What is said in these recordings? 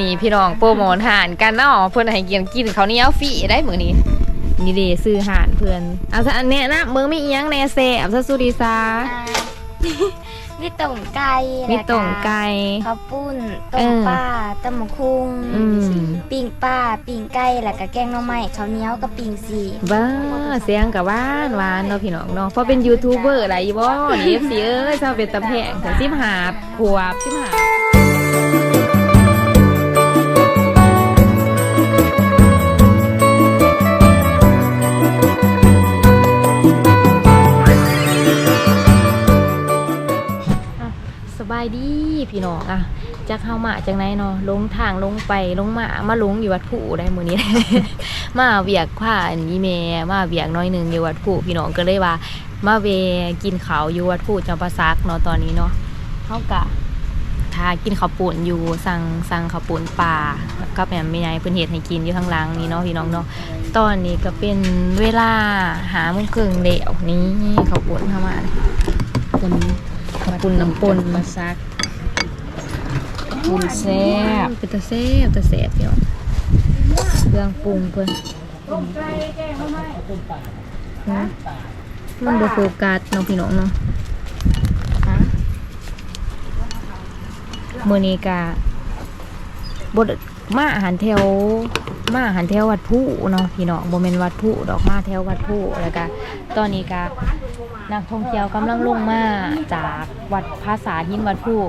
นี่พี่น้องโปรโมทหารกันเนาะเพิ่นให้กินกินข้าวเหนียวฟรีได้มื้อนี้นี่เด้ซื้อหารเพิ่นเอาซะอันเนี้ยนะเบิ่งมีอีหยังแหน่แซ่บซะสุดีซาอ่ามีต่งไก่มีต่งไก่ ข้าวปุ้นเอต้มอปลาต้มคุงอืม ปิ้งปลาปิ้งไก่แล้วก็แกงหน่อไม้ข้าวเหนียวกับปิ้งสีบ้าเสียงกับหวานหวานเนาะพี่น้องเนาะเพราะเป็นยูทูบเบอร์อะไรอยู่บ่นี่ FC เอ้ยชาวเป็นตะแพงแต่สิบหาขวบสิบหา พี่น้องอะจากเฮามาจากไหนเนาะลงทางลงไปลงมามาลงอยู่วัดผู้ได้มื้อนี้ มาเวียกผ้าอันนี้แม่มาเวียกน้อยหนึงอยู่วัดผู้พี่น้องก็เลยว่า มาเวกินข้าวอยู่วัดผู้จำปาซักเนาะตอนนี้เนาะเฮากะทากินข้าวปุ่นอยู่สั่งสั่งข้าวปุ่นปลากับแม่แม่ยายเพิ่นเฮ็ดให้กินอยู่ข้างหลังนี่เนาะพี่น้องเนาะตอนนี้ก็เป็นเวลาหาโมงครึ่งแล้วนี่ข้าวปุ่นเข้ามาคนข้าวปุ่นน้ำปนมาซัก คุณแซ่บเป็นตะแซ่บตะแซ่บพี่น้องเครื่องปรุงเพิ่นนะมันบ่โฟกัสเนาะพี่น้องเนาะมื้อนี้ก็บ่ได้มาอาหารแถวมาอาหารแถววัดผู้เนาะพี่น้องบ่แม่นวัดผู้ดอกมาแถววัดผู้แล้วก็ตอนนี้ก็นักท่องเที่ยวกำลังลงมาจากวัดภาษาหินวัดผู้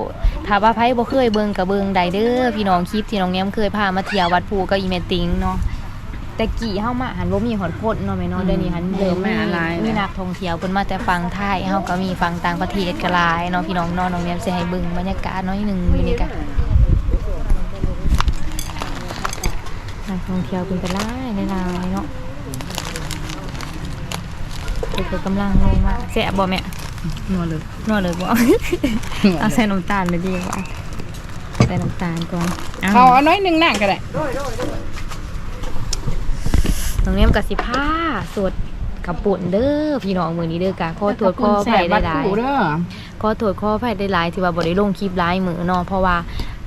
ถ้าว่าไผบ่เคยเบิ่งกับเบิ่งได้เด้อพี่น้องคลิปที่น้องแนมเคยพามาเที่ยววัดภูกับอีเมติงเนาะแต่กี่เฮามาหันบ่มีหอดคนเนาะแม่เนาะเดี๋ยวนี้หันเริ่มมีมีนักท่องเที่ยวเพิ่นมาแต่ฝั่งไทยเฮาก็มีฝั่งต่างประเทศก็หลายเนาะพี่น้องเนาะน้องแนมสิให้เบิ่งบรรยากาศน้อยหนึงอยู่นี่ก็นักท่องเที่ยวเพิ่นก็หลายหลายๆเนาะเพิ่นก็กำลังลงมาแซ่บบ่แม่ นัวเลยนัวเลยบ่เอาใส่น้ำตาลเลยดีกว่าใส่น้ำตาลก่อนเขาเอาน้อยหนึ่งหน้าก็ได้ตรงนี้มันกสิผ้าสดกับปุ่นเด้อพี่น้องมือนี้เด้อกะขอตรวจข้อไผ่ได้หลายผู้เด้อขอตรวจข้อไผ่ได้หลายที่ว่าบ่ได้ลงคลิปหลายมือเนาะเพราะว่า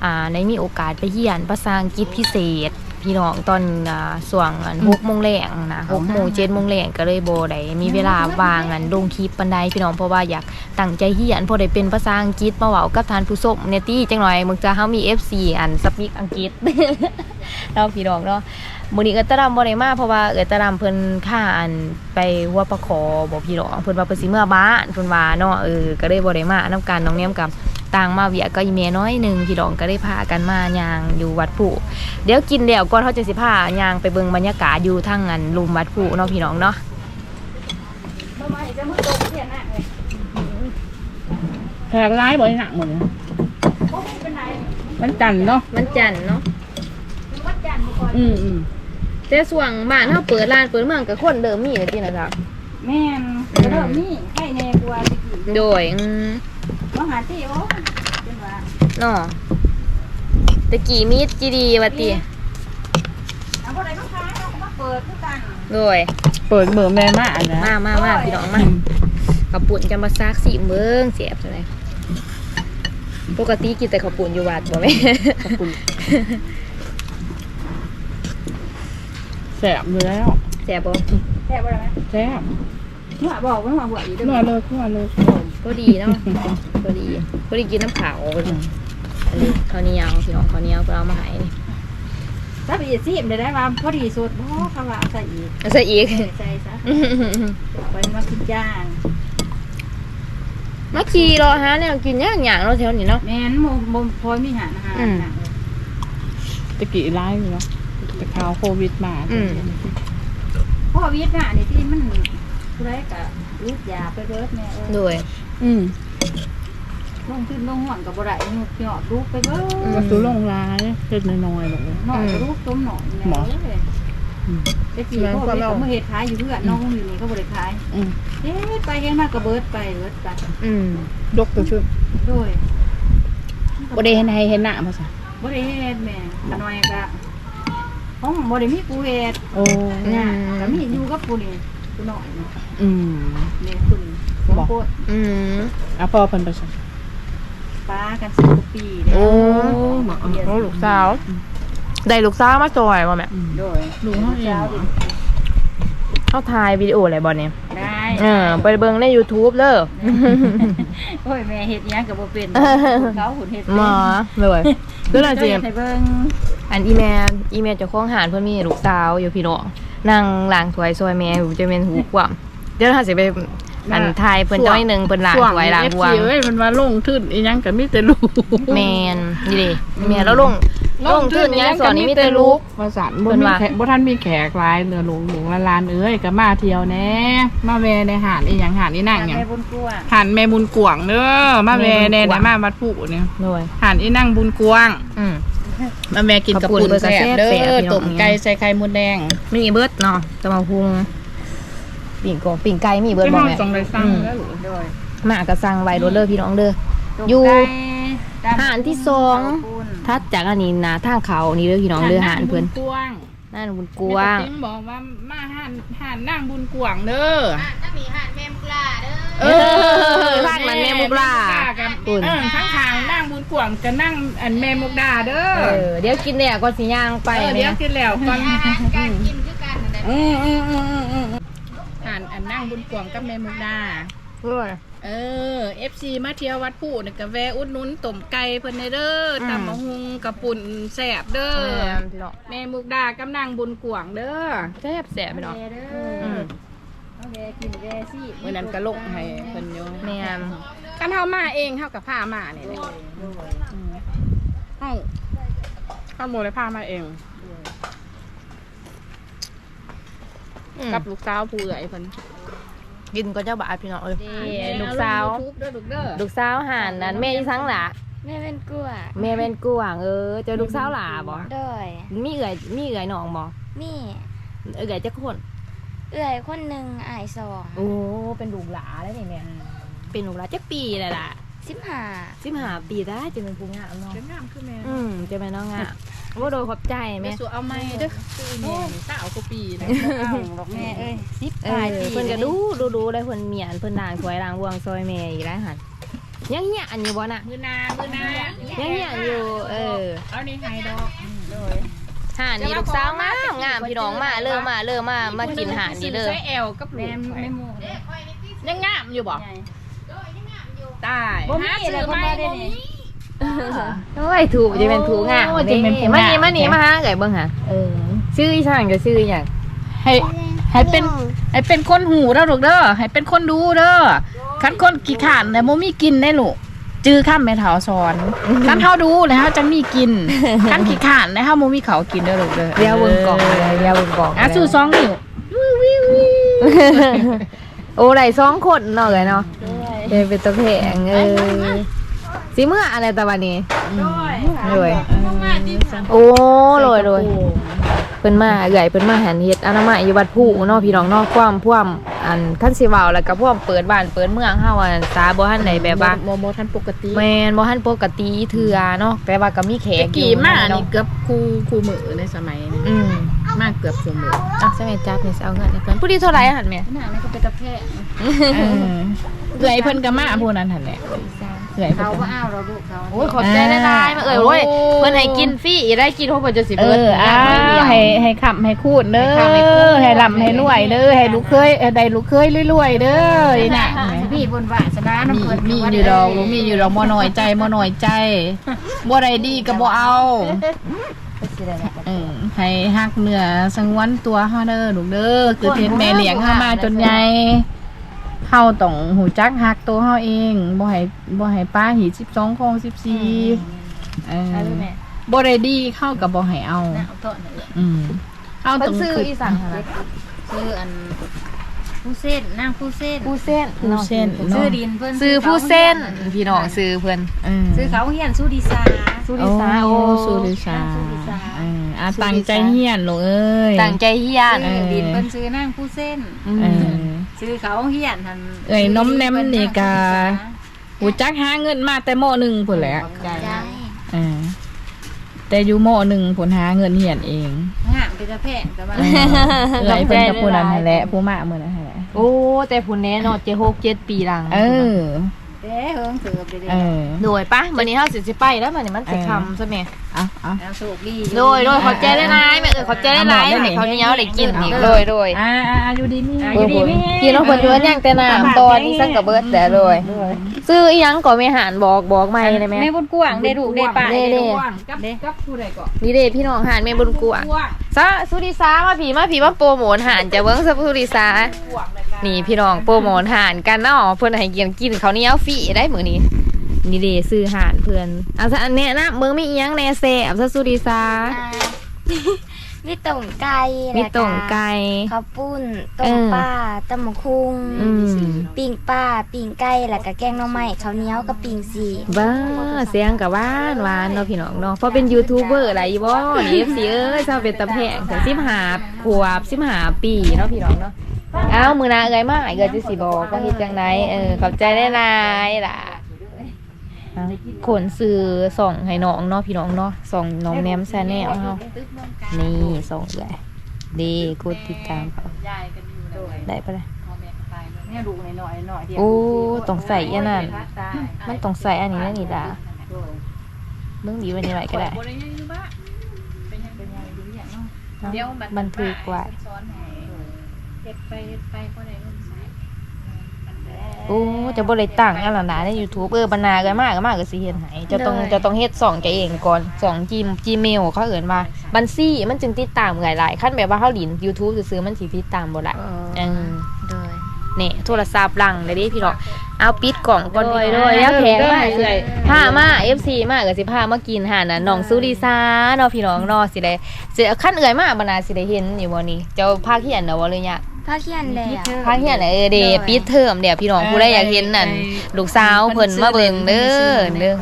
อ่าได้มีโอกาสไปเรียนภาษาอังกฤษพิเศษ พี่น้องตอนอ่าส่วงอันหกโมงแรงนะหกโมงเจ็ดโมงแรงก็เลยบ่ได้มีเวลาว่างอันลงคลิปปานใดพี่น้องเพราะว่าอยากตั้งใจเรียนเพราะได้เป็นภาษาอังกฤษมาเว้ากับทานผู้ชมเนี่ยตี้จังหน่อยมึงจะเฮามี FC อันสปีกอังกฤษ เนาะพี่น้องเนาะมื้อนี้เอิ้นตะรำบ่ได้มาเพราะว่าเอิ้นตะรำเพิ่นค่าอันไปหัวประคอบ่พี่น้องเพิ่นว่าเพิ่นสิเมื่อบ้านเพิ่นว่าเนาะเออก็เลยบ่ได้มานํกันน้องแนมกับ ต่างมาเวียก็อีเมน้อยหนึงพี่น้องก็ได้พากันมาย่างอยู่วัดผู้เดี๋ยวกินแล้วก่อนเขาจะสิพาย่างไปเบิ่งบรรยากาศอยู่ทางอันลุมวัดผู้เนาะพี่น้องเนาะแขกร้ายบ่อยหนักหมดเลยมันจันทร์เนาะมันจันเนาะอืมอืมแต่ส่วงบ้านเฮาเปิดร้านเปิดเมืองก็คนเดิมมีเลยตินะครับแม่นเริ่มนี่ให้แน่กว่าตะกี้โดยอืม มาหาที่โอ้เป็นว่าเนาะตะกี้มีดจีดีว่าติเอาบ่ได้มาขายเอาก็มาเปิดคือกันโดยเปิดเบอร์แม่มาอันนะมามามาพี่น้องมาขับปุ่นจะมาซากสีเมืองเสียบใช่ไหมปกติกินแต่ขับปุ่นอยู่วัดบ่แม่ขอบคุณแซ่บอยู่แล้วเสียบบ่แซ่บบ่ได้ไหมแซ่บ หัวบอกว่าหัวหัวอยู่นัวเลยนัวเลยก็ดีเนาะก็ดีก็ดีกินน้ำขาวอันนี้ข้าวเหนียวพี่น้องข้าวเหนียวเพิ่นเอามาให้นี่ถ้าไปอีกสิมได้ได้ว่าพอดีสุดบ่คำว่าใส่อีกเอาใส่อีกใส่ซะไปมากินย่างมาขี่รอหาแนวกินย่างอย่างๆเนาะแถวนี้เนาะแม่นบ่บ่พอมีหาอาหารอืมตะกี้ร้ายอยู่เนาะแต่ข่าวโควิดมาอืมพ่อวิทย์น่ะนี่ที่มัน ผู้ใดก็รูดยาไปเบิดแม่เอ้ยโดยอืมลงขึ้นลงห่อนก็บ่ได้หยุดหยอดลูกไปเบิดอืมก็ซื้อลงร้ายเล็กน้อยๆหรอกเลยหน่อยก็ลูกต้มหน่อยแม่เอ้ยอืม แต่กี่พ่อวิทย์ก็มาเฮ็ดขายอยู่เพื่อนน้องอยู่นี่ก็บ่ได้ขายอืมเอ๊ะไปเฮ็ดมาก็เบิดไปเบิดไปอืมยกตัวชื่อโดยบ่ได้เห็นให้เห็นหน้าภาษาบ่ได้เฮ็ดแม่หน่อยก็ห้องบ่ได้มีผู้เฮ็ดโอ้น่ะก็มีอยู่กับผู้นี่ ผู้น้อยนี่อืมแม่คุณสองคนอืมอะพ่อเพิ่นไปซะป้ากันสิบกว่าปีแล้วโอ้โอ้ลูกสาวเได้ลูกสาวมาจอยบ่แม่โดยดูเขาเองเหรอเขาถ่ายวิดีโออะไรบ่เนี่ยได้ เออไปเบิ่งใน YouTube เด้อโอ้ยแม่เฮ็ดหยังก็บ่เป็นเขาหุ่นเฮ็ดหมอเลยคือน่าเจ้าสิอยากให้เบิ่งอันอีแม่อีแม่เจ้าของหานเพิ่นมีลูกสาวอยู่พี่น้องนั่งล้างถ้วยซอยแม่หูจะเป็นหูกว่ํเดี๋ยวเราสิไปอันทายเพิ่นจ้อยหนึงเพิ่นล้างถ้วยล้างเอฟบวงซีเอ้ยมันว่าลงทื่นอีหยังก็มีแต่ลูก แม่นนี่ดิแม่แล้วลง ลงทื่นยายสอนนี่มีแต่ลูกภาษาเพิ่บ่นมีว่าแขกบ่ทันมีแขกหลายเนื้อหลงหลงละลานเอ้ยก็มาเที่ยวแหน่มาแวในหาดอีหยังหาดอีนั่งหยังแม่บุญกลัวหาดแม่บุญกวางเด้อมาแวในแม่บุญกไหนวางมาวัดผู้เนี่ยด้วยหาดอีนั่งบุญกวางอืมมาแวกินกับขอบคุณปุ่นเบอร์กระแซ่บแซ่บเด้แซ่บอพี่น้องต้มไก่ใส่ไข่มดแดงมีเบิดเนาะจะมาพุงปิ่งกงปิ่งไก่มีเบิดบ่ที่แม่เฮาจงได้สั่งอืมแล้วลูกโดยมากระสั่งไว้โดนเด้อพี่น้องเด้ออยู่หารที่สอง ทัดจากอันนี้นะทางเขานี่เด้อพี่น้องเด้อหานเพิ่นบุญกวางนั่นบุญกว้างแม่ตะติ้บอกว่ามาหานหานนั่งบุญกวางเด้อเออภาคนั้นแม่มุกลากับอุ่นเออข้างทางนั่งบุญกวางจะนั่งอันแม่มุกดาเด้อเออเดี๋ยวกินเนี่ยก็สิย่างไปเออเดี๋ยวเนี่ยกินแล้วก่อนการกินคือกันอืมอืมอืมอืมอืมหานอันนั่งบุญกวางกับแม่มุกดาเอ อ FC มาเที่ยววัดผู้นี่ก็แวะอุดหนุนต้มไก่เพิ่นในเด้อตำมะฮุงกับปุ่นแซ่บเด้อเออพี่น้องแม่มุกดากำลังบุญกวางเด้อแซ่บแซ่บพี่น้อง เด้อือมเอาแวกินแวสิเมื่อนั้นก็ลงให้เพิ่นอยู่แม่นกันเฮามาเองเฮากับพามานี่แหละอืมเฮาเฮาบ่ได้พามาเองกับลูกสาวผู้เอื้อยเพิ่น กินก็เจ้าบาทพี่น้องเอ้ยลูกสาวเอ YouTube เด้อลูกเด้อลูกสาวหานนั้นแม่อีสังหล่ะแม่เป็นกลัวแม่เป็นกวางเออเจอลูกสาวหล่าบ่โดยมีเอื่อยมีเอื่อยน้องบ่นี่เอื่อยจักคนเอื่อยคนหนึ่งอายสองโอ้เป็นลูกหลาแล้วนี่แม่เป็นลูกหลาจักปีแล้วล่ะสิบหาสิบห้าปีได้จะเป็นผู้งามเนาะเป็นงามคือแม่อืมจะเป็นน้องงาม ว่าโดยขอบใจแม่ แม่สู่เอาไม้เด้อคือแม่นี่สาวกว่าปีนะเอาดอกแม่เอ้ยสิบเอปลาอยปีเพิ่นก็ดูดูดูได้เพิ่นเมียนเพิ่นด่างสวยด่างวงซอยแม่อีกแล้วหั่นยังเหี้ยอันนี้บ่น่ะ มือนามือนายังเหี้ยอยู่ เออเอานี่ให้ดอกโดยห่านนี่ลูกสาวงามงามพี่น้องมาเริ่มมาเริ่มมามากินห่านนี่เด้อใส่แอลกับลูแม่กไม่หมู่ยังงามอยู่บ่ใหญ่ตายบ่มีหาซื้เลยอคนไม่มาได้บ่นี่มี โอ้ยถูกจะเป็นถูกงามโอ้จะเป็นผู้งาม มานี่มานี่มาหาไก่เบิ่งหาเออชื่ออีช่างจะชื่ออหย่างให้ให้เป็นให้เป็นคนหูเด้อลูกเด้อให้เป็นคนดูเด้อคันคนขี้ขานแต่บ่มีกินได้ลูกจื้อข้ามแม่เฒ่าสอนคันเฮาดูแล้วเฮาจังมีกินคันขี้ขานแล้วเฮาบ่มีเขาวกินเด้อลูกเด้อเรียวเบิ่งกล่องเลยเรียวเบิ่งกล่องอะสู้สองนิ้วโอ้ได้สองคนเนาะเลยเนาะเดี๋ยวเป็นตะแพงเออ สิเมื่ออะไรตะวันนี้เลยโอ้โรยโรยเพิ่นมาใหญ่เพิ่นมาหันเฮ็ดอนามัยอยู่วัดผู้เนาะพี่น้องเนาะความความอันคันสิเว้าแล้วก็พวกเปิดบ้านเปิดเมืองเฮาอันตาบ่ทันได้แบบว่าบ่บ่ทันปกติแม่นบ่ทันปกติเทื่อเนาะแต่ว่าก็มีแขแต่กกี่มาเนาะนี่เกือบคู่คู่มือในสมัยนี้อืมมาเกือบคู่มืออะใช่ไหมจับนี่สิเอาเงินให้เพิ่นผู้ที่เท่าไหร่หั่นแม่หน้านี่ก็เป็นตะแพะเออเอื้อยเพิ่นก็มาผู้นั้นหั่นแหละ เอื้อยเพิ่เขานก็ว่าอ้าวเราลูกเขาโอ้ยขอบใจได้ได้มาเอ่ยโอ้ยเพิ่นให้กินฟรีได้กินเพราะเพิ่นจะสิเอเบิดออ้าย่งน้อยเดียว ให้ให้ขับให้คูดเด้อให้คำให้คูดให้ลำให้รวยเด้อให้ลูกเคยเอ่อได้ลูกเคยรวยๆเด้ออีน่ะพี่บนวาสนามีน้ำเพิ่นมีอยู่ดอกมีอยู่ดอกบ่น้อยใจบ่น้อยใจบ่ได้ดีก็บ่เอาเออให้ฮักเหนือสังวนตัวเฮาเด้อลูกเด้อคือเฮ็ดแม่เลี้ยงเฮามาจนใหญ่ เฮาต้องหูจักฮักตัวเฮาเองบ่ให้บ่ให้ป้าหี12คอง14เออเอาแม่บ่ได้ดีเข้ากับบ่ให้เอาหน้าเอาโต๊ะนี่อืมเข้าเพิ่ต้นองซื้อคืออีสังหั่นน่ะซื้ออันผู้เส้นนางผู้เส้นผู้เส้นผู้เส้นซื้เนาะอดินเพิ่นซื้อผู้เส้นพี่น้องซื้อเพิ่นเออซื้อเขาเฮียนสู้ดีซา สุโอ้ริสาโอ้สุริสาสุริสา เอออะตั้งใจเฮียนลูกเอ้ยตั้งใจเฮียน ซื้อดินเพิ่นซื้อนางผู้เส้นอืเอมอ ซื้อเขาเฮียนหันเอ้ยน้อมแนมนี่กะหูจักหาเงินมาแต่มหนึ่งพุ่นแหละใจได้เออแต่อยู่มหนึ่งผลหาเงินเฮียนเองงามเป็นตะแพงแต่ว่าเออเอ้ยเป็นกับผู้นั้นนั่นแหละผู้มาเมื่อนั้นนั่นแหละโอ้แต่ผู้แน่เนาะเจหกเจ็ดปีหลัง เออแต่เด้เฮิงเสิร์ฟเด้เออโดยปะวันนี้เฮาสิสิไปแล้วมันนี่มันสิคำซะแม่ เอาเอา แล้วโชคดี โดยโดยขอบใจได้หลายแม่เออขอบใจได้หลายให้เขาวเหนียวได้กินอีกโดยโดยอ่าอ่าอยู่ดีมีอยู่ดีพี่น้องเพิ่นอยู่กันยังแต่น้ำตอนนี้สักกะเบิดแต่โดยซื้ออีหยังก็ไม่หานบอกบอกใหม่ได้ไหมแม่บุญกว้างได้ลูกได้ป่าเด้ได้เด้ลูกกับกับผู้ใดก็นี่เด้พี่น้องหานแม่บุญกวางซะสุริสามาผีมาผีมาโปรโมทหานจะเบิ้งซะสุริสานี่พี่น้องโปรโมทหานกันเนาะเพิ่นให้กินกินเขาวเหนียวฟรีได้มื้อนี้ นี่เด้ซื้อหานเพิ่นเอาซะอันเนี้ยนะเบิ่งมีอีหยังแหน่แซ่บซะสุริสาอ่ามีต่งไก่มีต่งไก่ข้าวปุ้นเอต้มอปลาตำมะคุงอืมปิ่งปลาปิ่งไก่แล้วก็แกงหน่อไม้ข้าวเหนียวกับปิ่งสีบ้าเสียงกับหวานหวานเนาะพี่น้องเนาะเพราะเป็นยูทูบเบอร์อะไรบ่นี่ FC เอ้ยเจ้าเป็นตะแพงแต่15ขวบ15ปีเนาะพี่น้องเนาะเอ้ามื้อหน้าเอ้ยมาเอ้ยจะสิบอกก็เฮ็ดจังไดเออขอบใจได้หลายๆล่ะเอา ขนซื้อส่องให้น้องเนาะพี่น้องเนาะส่องน้องแนมแชนแนลเฮานี่ส่องเลยดีกดติดตามเขายายกันอยู่เลยได้ปะล่ะพ่อแม่ตายเนี่ยลูกหน่อยๆหน่อยเดียวโอ้ต้องใส่อันนั้นมันต้องใส่อันนี้นะนี่ล่ะมึงดีวันนี้ไว้ก็ได้บ่ได้ยังอยู่บ้านเป็นยังเป็นยังอยู่เนี่ยเนาะเนาะเดี๋ยวบันทึกไว้สอนให้เฮ็ดไปเฮ็ดไปบ่ได้ลงใส่ โอ้จะบ่ได้ตั้งอันนั้นนะใน YouTube เออบรรณากันมากก็มากก็สิเฮ็ดให้จะต้องจะต้องเฮ็ดส่องใจเองก่อนส่องจีม Gmail เขาเอิ้นว่าบัญชีมันจึงติดตามหลายๆคันแบบว่าเฮาหลิน YouTube ซื่อๆมันสิติดตามบ่ได้เออโดยนี่โทรศัพท์หลังเลยดิพี่น้องเอาปิดกล่องก่อนโดยโดยโดยแล้วแพงมากโดยพามา FC มาก็สิพามากินหาน่ะน้องสุริซาเนาะพี่น้องเนาะสิได้สิคันเอื่อยมาบ่น่าสิได้เห็นอยู่บ่นี่เจ้าพาเขียนเนาะบ่เลยเนี่ย ผ้าเขียนแล้ว พาเขียนน่ะเออเดปิดเทอมเดี๋ยวพี่น้องผู้ใดอยากเห็นนั่นลูกสาวเพิ่นมาเบิ่งเด้อเด้อ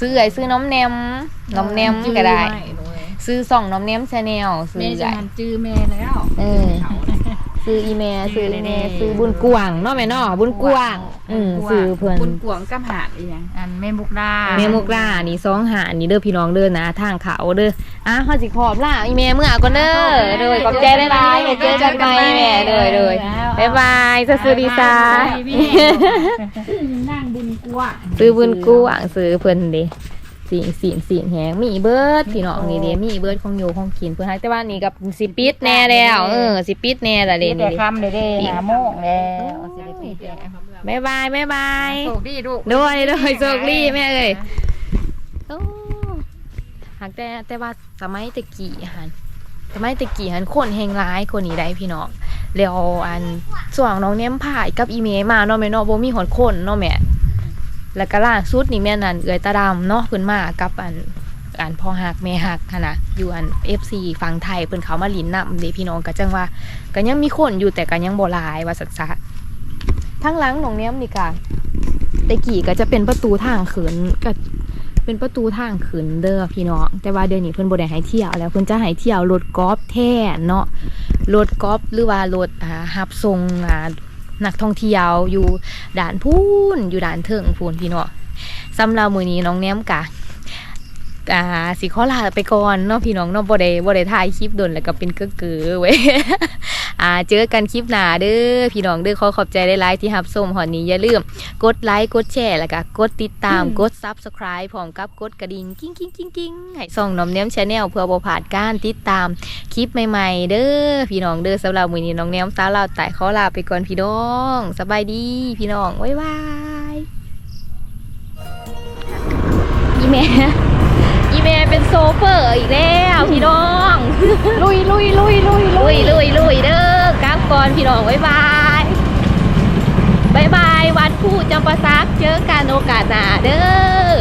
ซื้อไอ้ซื้อน้อมแนมน้อมแนมก็ได้ ซื้อส่องน้อมแนม Channel ซื้อแม่ไอ้จะหันจื้อแม่แล้ว เออ ซื้ออีเมลซื้ออีเมลซื้อบุญกวางเนาะแม่เนาะบุญกวางอืมซื้อเพิ่นบุญกวางกำหาดอีหยังอันแม่มุกดาแม่มุกล่านี่สองหานี่เด้อพี่น้องเด้อนะ ทางเขาเด้ออะเฮาสิขอบล่าอีเมลเมื่อก่อนเด้อเด้อขอบใจหลายๆแม่เจอกันใหม่แม่เด้อเด้อบ๊ายบายสวัสดีจ้านั่งบุญกวางซื้อบุญกวางซื้อเพิ่นเด้ สีสีสีแหงมีเบิดพี่น้องนี่เด้มีเบิดของอยู่ของกินเพิ่นให้แต่ว่านี่กับสิปิดแน่แล้วเออสิปิดแน่ละเด้เด็นี่กเด้คำเด้เด้หาโมงแล้วสิได้ปิดแล้วบ๊ายบายบ๊ายบายโชคดีลูกด้วยด้วยโชคดีแม่เอ้ยโอ้หากแต่แต่ว่าสมัยตะกี้หันสมัยตะกี้หันคนแหงร้ายคนนี้ได้พี่น้องแล้วอันส่วงน้องเน้มผ่ายกับอีเมลมาเนาะแม่เนาะบ่มีหอนคนเนาะแม่ แล้วก็ล่าสุดนี่แม่นั่นเอือยตาดำเนาะเพิ่นมากับอันอันพ่อหักแม่หักขนะอยู่อัน FC ฝั่งไทยเพิ่นเขามาลินนำเด้พี่น้องก็จังว่าก็ยังมีคนอยู่แต่ก็ยังบ่หลายว่าสัสะทั้งหลังน้องเน้มนี่ก็ต่กี่ก็จะเป็นประตูทางขืนก็เป็นประตูทางขืนเด้อพี่น้องแต่ว่าเดี๋ยวนี้เพิ่นบ่ได้ให้เที่ยวแล้วเพิ่นจะให้เที่ยวรถกอล์ฟแท้เนาะรถกอล์ฟหรือว่ารถอ่าฮับส่งอ่า นักท่องเที่ยวอยู่ด่านพูนอยู่ด่านเทิงพูนพี่น้องสำหรับมือนี้น้องแนมกะอ่าสิขอลาไปก่อนเนาะพี่น้องเนาะบ่ได้บ่ได้ถ่ายคลิปโดนแล้วก็เป็นเกือๆเว้ย อ่าเจอกันคลิปหน้าเด้อพี่น้องเด้อขอขอบใจหลายๆที่รับชมหอนนี้อย่าลืม กดไลค์กดแชร์แล้วก็กดติดตามกด Subscribe พร้อมกับกดกระดิ่งกิ้งกิ้งกิ้งกิ้งให้ส่องน้องเนียมชาแนลเพื่อบ่พลาดการติดตามคลิปใหม่ๆ เด้อพี่น้องเด้อสำหรับมื้อนี้น้องเนียมสาวลาวแต่ขอลาไปก่อนพี่น้องสบายดีพี่น้องบ๊ายบายอีเมอีเมเป็นโซเฟอร์อีกแล้วพี่น้อง ลุยลุยลุยลุยลุยลุยลุยเด้อกราบก่อนพี่น้องบ๊ายบายบายบายวัดคู่จำปาซักเจอกันโอกาสหน้าเด้อ